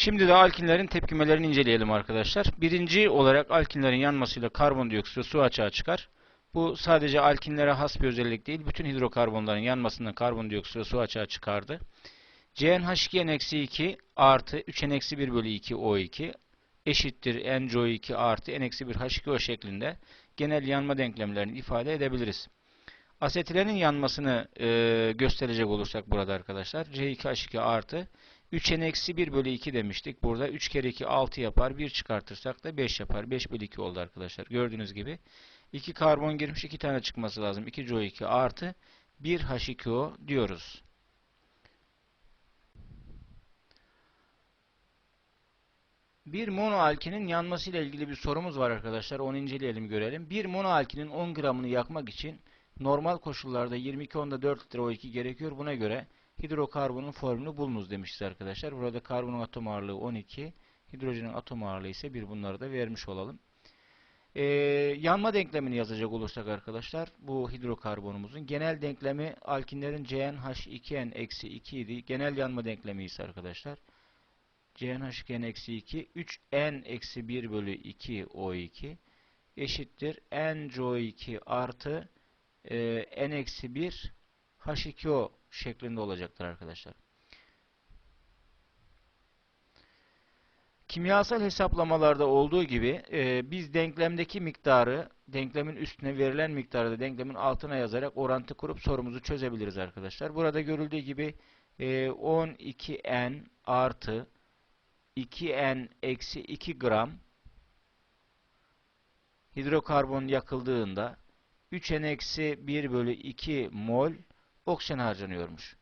Şimdi de alkinlerin tepkimelerini inceleyelim arkadaşlar. Birinci olarak alkinlerin yanmasıyla karbondioksit ve su açığa çıkar. Bu sadece alkinlere has bir özellik değil. Bütün hidrokarbonların yanmasından karbondioksit ve su açığa çıkardı. CnH2n-2 artı 3n-1 bölü 2 O2 eşittir NCO2 artı N-1 H2O şeklinde genel yanma denklemlerini ifade edebiliriz. Asetilenin yanmasını e, gösterecek olursak burada arkadaşlar C2H2 artı 3n-1 bölü 2 demiştik. Burada 3 kere 2 6 yapar. 1 çıkartırsak da 5 yapar. 5 bölü 2 oldu arkadaşlar. Gördüğünüz gibi 2 karbon girmiş 2 tane çıkması lazım. 2 CO2 artı 1 H2O diyoruz. Bir monoalkinin yanması ile ilgili bir sorumuz var arkadaşlar. Onu inceleyelim görelim. Bir monoalkinin 10 gramını yakmak için normal koşullarda 22 onda 4 litre O2 gerekiyor. Buna göre hidrokarbonun formülünü bulunuz demişiz arkadaşlar. Burada karbonun atom ağırlığı 12, hidrojenin atom ağırlığı ise 1 bunları da vermiş olalım. Ee, yanma denklemini yazacak olursak arkadaşlar bu hidrokarbonumuzun genel denklemi alkinlerin CnH2n-2 idi. Genel yanma denklemi ise arkadaşlar CnH2n-2 3n-1 bölü 2 O2 eşittir NCO2 artı e, n-1 H2O şeklinde olacaktır arkadaşlar. Kimyasal hesaplamalarda olduğu gibi e, biz denklemdeki miktarı denklemin üstüne verilen miktarı da denklemin altına yazarak orantı kurup sorumuzu çözebiliriz arkadaşlar. Burada görüldüğü gibi e, 12n artı 2n eksi 2 gram hidrokarbon yakıldığında 3n eksi 1 bölü 2 mol oksijen harcanıyormuş.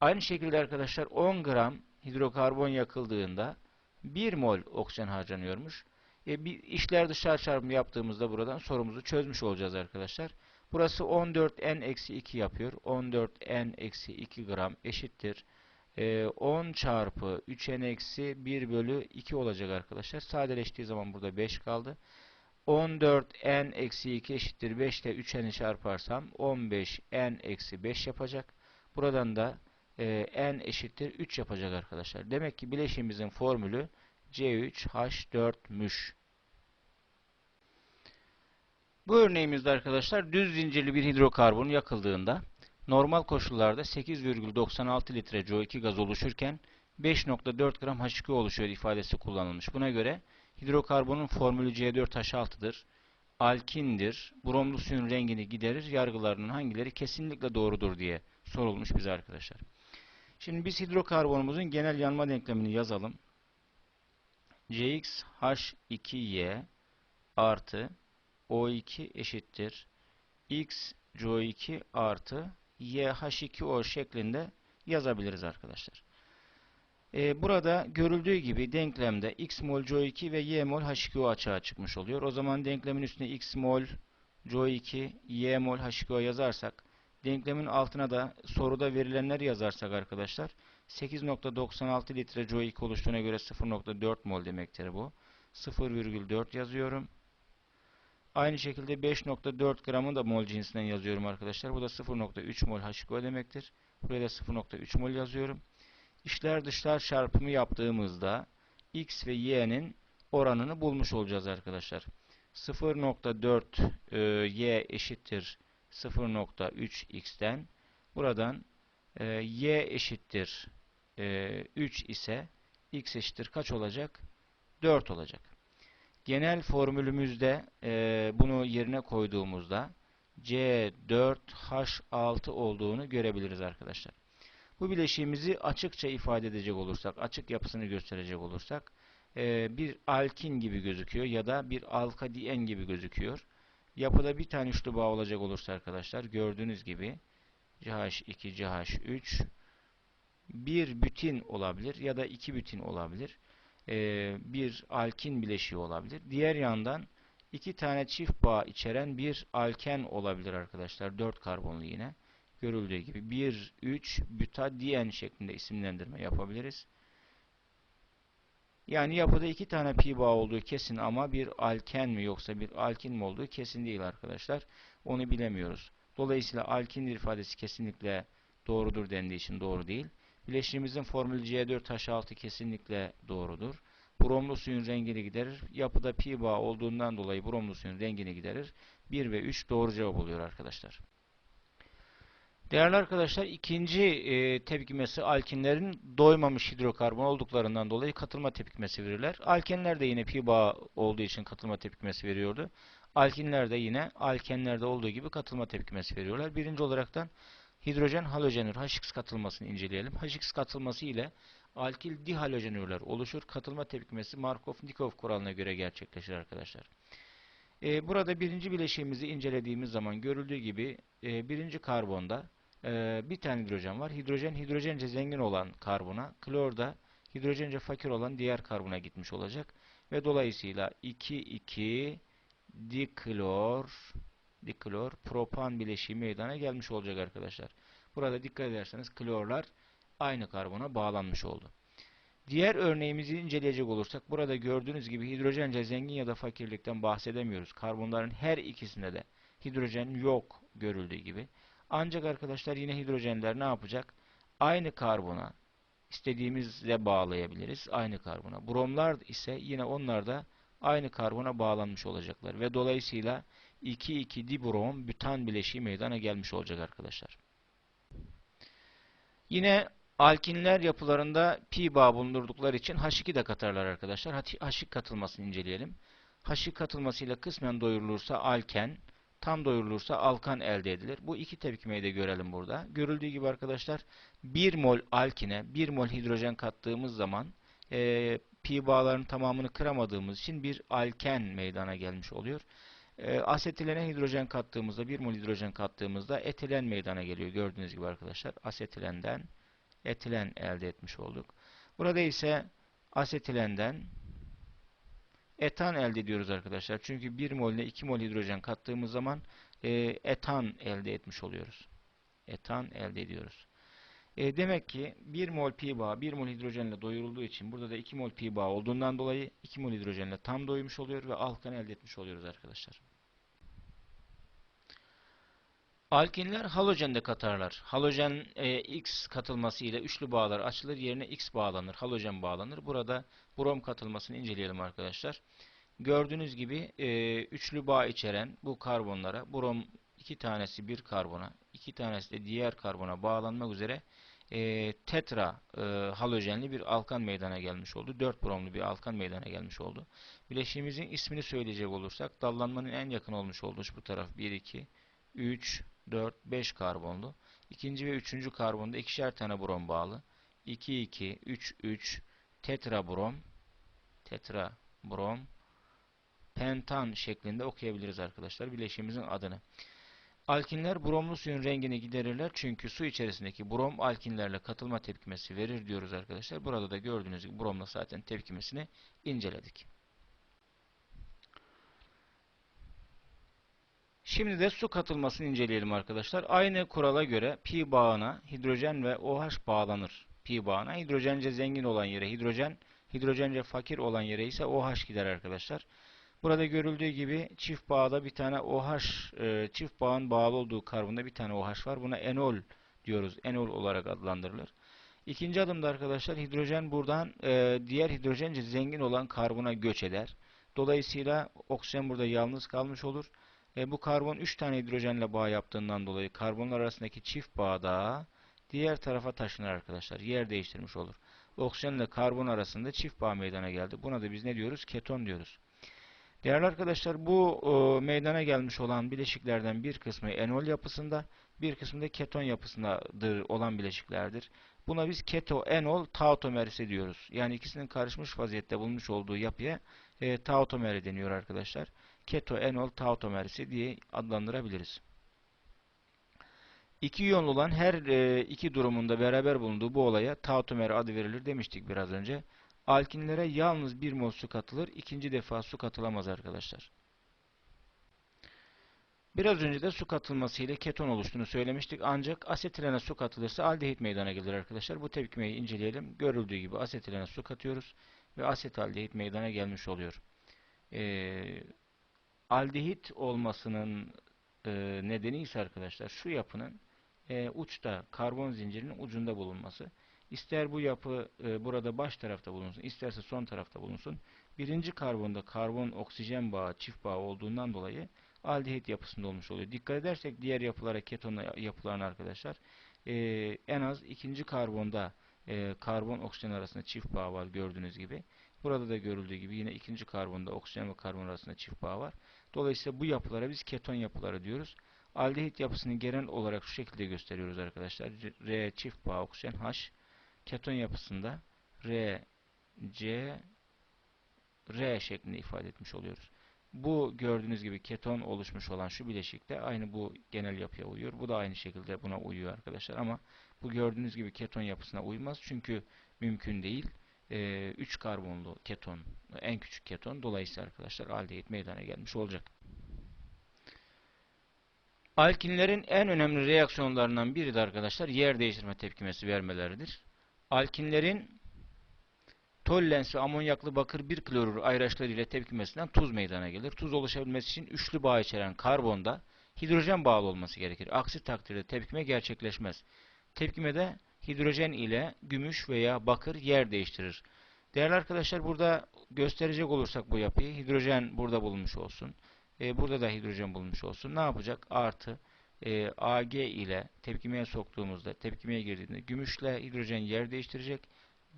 Aynı şekilde arkadaşlar 10 gram hidrokarbon yakıldığında 1 mol oksijen harcanıyormuş. E, bir işler dışarı çarpımı yaptığımızda buradan sorumuzu çözmüş olacağız arkadaşlar. Burası 14n-2 yapıyor. 14n-2 gram eşittir. E, 10 çarpı 3n-1 bölü 2 olacak arkadaşlar. Sadeleştiği zaman burada 5 kaldı. 14n-2 eşittir 5 ile 3n'i çarparsam 15n-5 yapacak. Buradan da e, n eşittir 3 yapacak arkadaşlar. Demek ki bileşimimizin formülü C3H4'müş. Bu örneğimizde arkadaşlar düz zincirli bir hidrokarbon yakıldığında normal koşullarda 8,96 litre CO2 gaz oluşurken 5.4 gram H2O oluşuyor ifadesi kullanılmış. Buna göre hidrokarbonun formülü C4H6'dır. Alkindir. Bromlu suyun rengini giderir. Yargılarının hangileri kesinlikle doğrudur diye sorulmuş bize arkadaşlar. Şimdi biz hidrokarbonumuzun genel yanma denklemini yazalım. CxH2y artı O2 eşittir. X CO2 artı YH2O şeklinde yazabiliriz arkadaşlar. Ee, burada görüldüğü gibi denklemde X mol CO2 ve Y mol H2O açığa çıkmış oluyor. O zaman denklemin üstüne X mol CO2, Y mol H2O yazarsak Denklemin altına da soruda verilenleri yazarsak arkadaşlar 8.96 litre CO2 oluştuğuna göre 0.4 mol demektir bu. 0,4 yazıyorum. Aynı şekilde 5.4 gramı da mol cinsinden yazıyorum arkadaşlar. Bu da 0.3 mol H2O demektir. Buraya da 0.3 mol yazıyorum. İşler dışlar çarpımı yaptığımızda X ve Y'nin oranını bulmuş olacağız arkadaşlar. 0.4 e, Y eşittir 0.3x'ten buradan e, y eşittir e, 3 ise x eşittir kaç olacak? 4 olacak. Genel formülümüzde e, bunu yerine koyduğumuzda C4H6 olduğunu görebiliriz arkadaşlar. Bu bileşiğimizi açıkça ifade edecek olursak, açık yapısını gösterecek olursak e, bir alkin gibi gözüküyor ya da bir alkadiyen gibi gözüküyor. Yapıda bir tane üçlü bağ olacak olursa arkadaşlar gördüğünüz gibi CH2, CH3 bir bütün olabilir ya da iki bütün olabilir. Ee, bir alkin bileşiği olabilir. Diğer yandan iki tane çift bağ içeren bir alken olabilir arkadaşlar. Dört karbonlu yine. Görüldüğü gibi 1, 3 butadien şeklinde isimlendirme yapabiliriz. Yani yapıda iki tane pi bağ olduğu kesin ama bir alken mi yoksa bir alkin mi olduğu kesin değil arkadaşlar. Onu bilemiyoruz. Dolayısıyla alkin ifadesi kesinlikle doğrudur dendiği için doğru değil. Bileşiğimizin formülü C4H6 kesinlikle doğrudur. Bromlu suyun rengini giderir. Yapıda pi bağı olduğundan dolayı bromlu suyun rengini giderir. 1 ve 3 doğru cevap oluyor arkadaşlar. Değerli arkadaşlar ikinci e, tepkimesi alkinlerin doymamış hidrokarbon olduklarından dolayı katılma tepkimesi verirler. Alkenler de yine pi bağı olduğu için katılma tepkimesi veriyordu. Alkinler de yine alkenlerde olduğu gibi katılma tepkimesi veriyorlar. Birinci olaraktan hidrojen halojenür H2 katılmasını inceleyelim. H2 katılması ile alkil dihalojenürler oluşur. Katılma tepkimesi Markov-Nikov kuralına göre gerçekleşir arkadaşlar. E, burada birinci bileşiğimizi incelediğimiz zaman görüldüğü gibi e, birinci karbonda e, bir tane hidrojen var. Hidrojen hidrojence zengin olan karbona, klor da hidrojence fakir olan diğer karbona gitmiş olacak. Ve dolayısıyla 2,2 diklor diklor propan bileşiği meydana gelmiş olacak arkadaşlar. Burada dikkat ederseniz klorlar aynı karbona bağlanmış oldu. Diğer örneğimizi inceleyecek olursak burada gördüğünüz gibi hidrojence zengin ya da fakirlikten bahsedemiyoruz. Karbonların her ikisinde de hidrojen yok görüldüğü gibi. Ancak arkadaşlar yine hidrojenler ne yapacak? Aynı karbona istediğimizle bağlayabiliriz. Aynı karbona. Bromlar ise yine onlar da aynı karbona bağlanmış olacaklar. Ve dolayısıyla 2,2 dibrom bütan bileşiği meydana gelmiş olacak arkadaşlar. Yine alkinler yapılarında pi bağ bulundurdukları için H2 de katarlar arkadaşlar. H2 katılmasını inceleyelim. H2 katılmasıyla kısmen doyurulursa alken, tam doyurulursa alkan elde edilir. Bu iki tepkimeyi de görelim burada. Görüldüğü gibi arkadaşlar 1 mol alkine 1 mol hidrojen kattığımız zaman e, pi bağların tamamını kıramadığımız için bir alken meydana gelmiş oluyor. E, asetilene hidrojen kattığımızda 1 mol hidrojen kattığımızda etilen meydana geliyor. Gördüğünüz gibi arkadaşlar asetilenden etilen elde etmiş olduk. Burada ise asetilenden etan elde ediyoruz arkadaşlar. Çünkü 1 mol ile 2 mol hidrojen kattığımız zaman e, etan elde etmiş oluyoruz. Etan elde ediyoruz. E, demek ki 1 mol pi bağı 1 mol hidrojenle doyurulduğu için burada da 2 mol pi bağı olduğundan dolayı 2 mol hidrojenle tam doymuş oluyor ve alkan elde etmiş oluyoruz arkadaşlar. Alkinler halojende katarlar. Halojen e, X katılması ile üçlü bağlar açılır. Yerine X bağlanır. Halojen bağlanır. Burada brom katılmasını inceleyelim arkadaşlar. Gördüğünüz gibi e, üçlü bağ içeren bu karbonlara brom iki tanesi bir karbona, iki tanesi de diğer karbona bağlanmak üzere e, tetra e, halojenli bir alkan meydana gelmiş oldu. 4 bromlu bir alkan meydana gelmiş oldu. Bileşiğimizin ismini söyleyecek olursak dallanmanın en yakın olmuş olduğu bu taraf 1, 2, 3, 4, 5 karbonlu. İkinci ve üçüncü karbonda ikişer tane brom bağlı. 2, 2, 3, 3 tetra brom tetra brom pentan şeklinde okuyabiliriz arkadaşlar bileşiğimizin adını. Alkinler bromlu suyun rengini giderirler çünkü su içerisindeki brom alkinlerle katılma tepkimesi verir diyoruz arkadaşlar. Burada da gördüğünüz gibi bromla zaten tepkimesini inceledik. Şimdi de su katılmasını inceleyelim arkadaşlar. Aynı kurala göre pi bağına hidrojen ve OH bağlanır. Pi bağına hidrojence zengin olan yere hidrojen, hidrojence fakir olan yere ise OH gider arkadaşlar. Burada görüldüğü gibi çift bağda bir tane OH, çift bağın bağlı olduğu karbonda bir tane OH var. Buna enol diyoruz. Enol olarak adlandırılır. İkinci adımda arkadaşlar hidrojen buradan e, diğer hidrojence zengin olan karbona göç eder. Dolayısıyla oksijen burada yalnız kalmış olur. E, bu karbon 3 tane hidrojenle bağ yaptığından dolayı karbonlar arasındaki çift bağda diğer tarafa taşınır arkadaşlar. Yer değiştirmiş olur. Oksijenle karbon arasında çift bağ meydana geldi. Buna da biz ne diyoruz? Keton diyoruz. Değerli arkadaşlar bu e, meydana gelmiş olan bileşiklerden bir kısmı enol yapısında, bir kısmı da keton yapısındadır olan bileşiklerdir. Buna biz keto enol tautomerisi diyoruz. Yani ikisinin karışmış vaziyette bulunmuş olduğu yapıya e, tautomeri deniyor arkadaşlar. Keto enol tautomerisi diye adlandırabiliriz. İki iyonlu olan her e, iki durumunda beraber bulunduğu bu olaya tautomer adı verilir demiştik biraz önce. Alkinlere yalnız bir mol su katılır. ikinci defa su katılamaz arkadaşlar. Biraz önce de su katılması ile keton oluştuğunu söylemiştik. Ancak asetilene su katılırsa aldehit meydana gelir arkadaşlar. Bu tepkimeyi inceleyelim. Görüldüğü gibi asetilene su katıyoruz. Ve asetaldehit meydana gelmiş oluyor. Ee, aldehit olmasının e, nedeni ise arkadaşlar şu yapının e, uçta karbon zincirinin ucunda bulunması. İster bu yapı e, burada baş tarafta bulunsun, isterse son tarafta bulunsun. Birinci karbonda karbon oksijen bağı, çift bağ olduğundan dolayı aldehit yapısında olmuş oluyor. Dikkat edersek diğer yapılara, keton yapılarına arkadaşlar e, en az ikinci karbonda e, karbon oksijen arasında çift bağ var gördüğünüz gibi. Burada da görüldüğü gibi yine ikinci karbonda oksijen ve karbon arasında çift bağ var. Dolayısıyla bu yapılara biz keton yapıları diyoruz. Aldehit yapısını genel olarak şu şekilde gösteriyoruz arkadaşlar. R çift bağ oksijen H keton yapısında R C R şeklinde ifade etmiş oluyoruz. Bu gördüğünüz gibi keton oluşmuş olan şu bileşik de aynı bu genel yapıya uyuyor. Bu da aynı şekilde buna uyuyor arkadaşlar ama bu gördüğünüz gibi keton yapısına uymaz. Çünkü mümkün değil. 3 karbonlu keton en küçük keton. Dolayısıyla arkadaşlar aldehit meydana gelmiş olacak. Alkinlerin en önemli reaksiyonlarından biri de arkadaşlar yer değiştirme tepkimesi vermeleridir. Alkinlerin tollens ve amonyaklı bakır 1 klorür ayraçları ile tepkimesinden tuz meydana gelir. Tuz oluşabilmesi için üçlü bağ içeren karbonda hidrojen bağlı olması gerekir. Aksi takdirde tepkime gerçekleşmez. Tepkimede hidrojen ile gümüş veya bakır yer değiştirir. Değerli arkadaşlar burada gösterecek olursak bu yapıyı hidrojen burada bulunmuş olsun. E, burada da hidrojen bulunmuş olsun. Ne yapacak? Artı e, Ag ile tepkimeye soktuğumuzda, tepkimeye girdiğinde gümüşle hidrojen yer değiştirecek.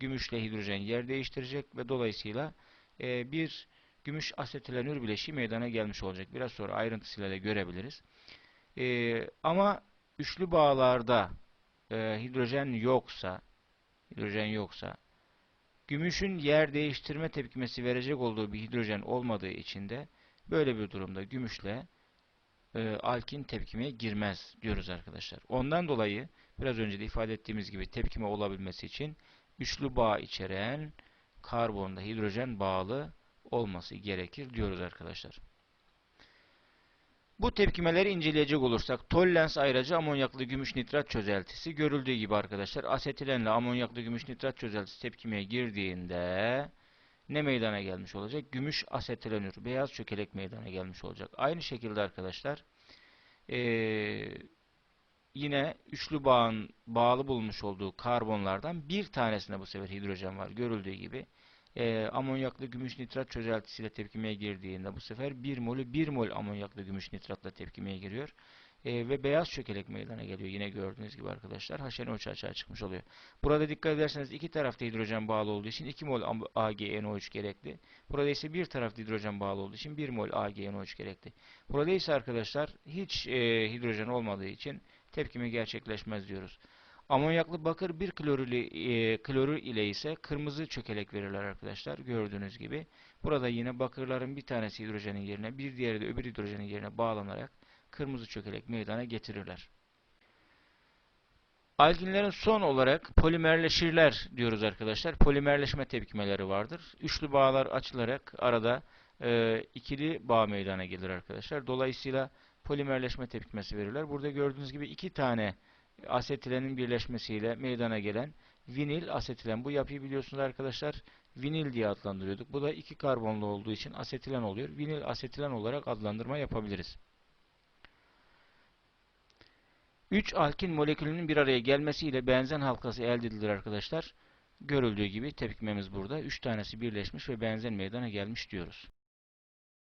Gümüşle hidrojen yer değiştirecek ve dolayısıyla e, bir gümüş asetilenür bileşiği meydana gelmiş olacak. Biraz sonra ayrıntısıyla da görebiliriz. E, ama üçlü bağlarda e, hidrojen yoksa hidrojen yoksa gümüşün yer değiştirme tepkimesi verecek olduğu bir hidrojen olmadığı için de böyle bir durumda gümüşle e, alkin tepkimeye girmez diyoruz arkadaşlar. Ondan dolayı biraz önce de ifade ettiğimiz gibi tepkime olabilmesi için üçlü bağ içeren karbonda hidrojen bağlı olması gerekir diyoruz arkadaşlar. Bu tepkimeleri inceleyecek olursak tollens ayracı amonyaklı gümüş nitrat çözeltisi görüldüğü gibi arkadaşlar asetilenle amonyaklı gümüş nitrat çözeltisi tepkimeye girdiğinde ne meydana gelmiş olacak? Gümüş asetilenür, beyaz çökelek meydana gelmiş olacak. Aynı şekilde arkadaşlar ee, yine üçlü bağın bağlı bulmuş olduğu karbonlardan bir tanesinde bu sefer hidrojen var. Görüldüğü gibi e, amonyaklı gümüş nitrat çözeltisiyle tepkimeye girdiğinde bu sefer 1 molü 1 mol amonyaklı gümüş nitratla tepkimeye giriyor. E, ve beyaz çökelek meydana geliyor. Yine gördüğünüz gibi arkadaşlar HNO3 açığa çıkmış oluyor. Burada dikkat ederseniz iki tarafta hidrojen bağlı olduğu için 2 mol AgNO3 gerekli. Burada ise bir tarafta hidrojen bağlı olduğu için 1 mol AgNO3 gerekli. Burada ise arkadaşlar hiç e, hidrojen olmadığı için tepkime gerçekleşmez diyoruz. Amonyaklı bakır bir klorür ile, e, klorür ile ise kırmızı çökelek verirler arkadaşlar. Gördüğünüz gibi. Burada yine bakırların bir tanesi hidrojenin yerine bir diğeri de öbür hidrojenin yerine bağlanarak kırmızı çökelek meydana getirirler. Alginlerin son olarak polimerleşirler diyoruz arkadaşlar. Polimerleşme tepkimeleri vardır. Üçlü bağlar açılarak arada e, ikili bağ meydana gelir arkadaşlar. Dolayısıyla polimerleşme tepkimesi verirler. Burada gördüğünüz gibi iki tane asetilenin birleşmesiyle meydana gelen vinil asetilen. Bu yapıyı biliyorsunuz arkadaşlar vinil diye adlandırıyorduk. Bu da iki karbonlu olduğu için asetilen oluyor. Vinil asetilen olarak adlandırma yapabiliriz. 3 alkin molekülünün bir araya gelmesiyle benzen halkası elde edilir arkadaşlar. Görüldüğü gibi tepkimemiz burada. 3 tanesi birleşmiş ve benzen meydana gelmiş diyoruz.